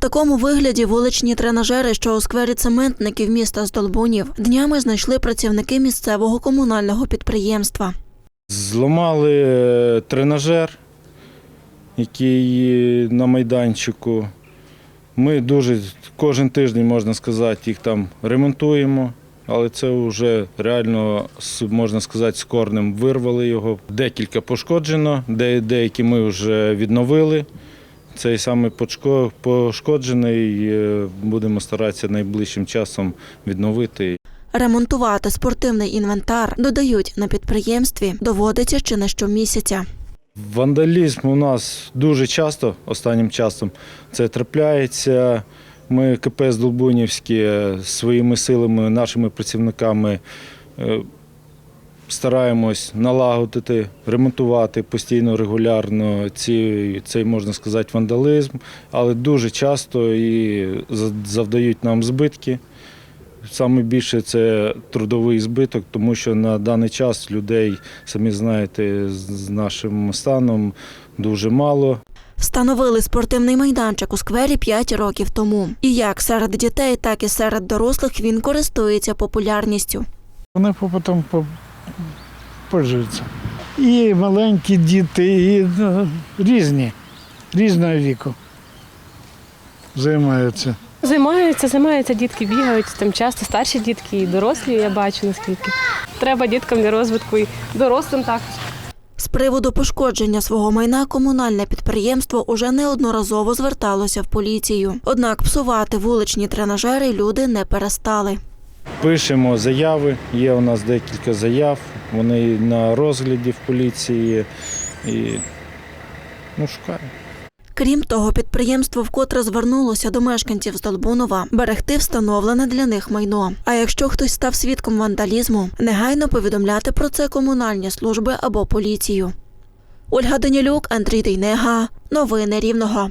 такому вигляді вуличні тренажери, що у сквері цементників міста Здолбунів, днями знайшли працівники місцевого комунального підприємства. Зламали е, тренажер, який на майданчику. Ми дуже кожен тиждень, можна сказати, їх там ремонтуємо, але це вже реально, можна сказати, з корнем вирвали його. Декілька пошкоджено, деякі ми вже відновили. Цей саме пошкоджений е, будемо старатися найближчим часом відновити. Ремонтувати спортивний інвентар, додають на підприємстві, доводиться ще не щомісяця. Вандалізм у нас дуже часто, останнім часом, це трапляється. Ми КПС Долбунівське своїми силами, нашими працівниками е, стараємось налагодити, ремонтувати постійно, регулярно ці, цей, можна сказати, вандалізм, але дуже часто і завдають нам збитки. Саме більше це трудовий збиток, тому що на даний час людей, самі знаєте, з нашим станом дуже мало. Встановили спортивний майданчик у сквері 5 років тому. І як серед дітей, так і серед дорослих він користується популярністю. Вони потім по- пользуються. І маленькі діти, і ну, різні, різного віку займаються. Займаються, займаються, дітки бігають там часто старші дітки і дорослі, я бачу наскільки. Треба діткам для розвитку і дорослим також. З приводу пошкодження свого майна комунальне підприємство уже неодноразово зверталося в поліцію. Однак псувати вуличні тренажери люди не перестали. Пишемо заяви, є у нас декілька заяв, вони на розгляді в поліції і ну, шукаємо. Крім того, підприємство вкотре звернулося до мешканців Здолбунова берегти встановлене для них майно. А якщо хтось став свідком вандалізму, негайно повідомляти про це комунальні служби або поліцію. Ольга Данілюк, Андрій Дейнега. Новини Рівного.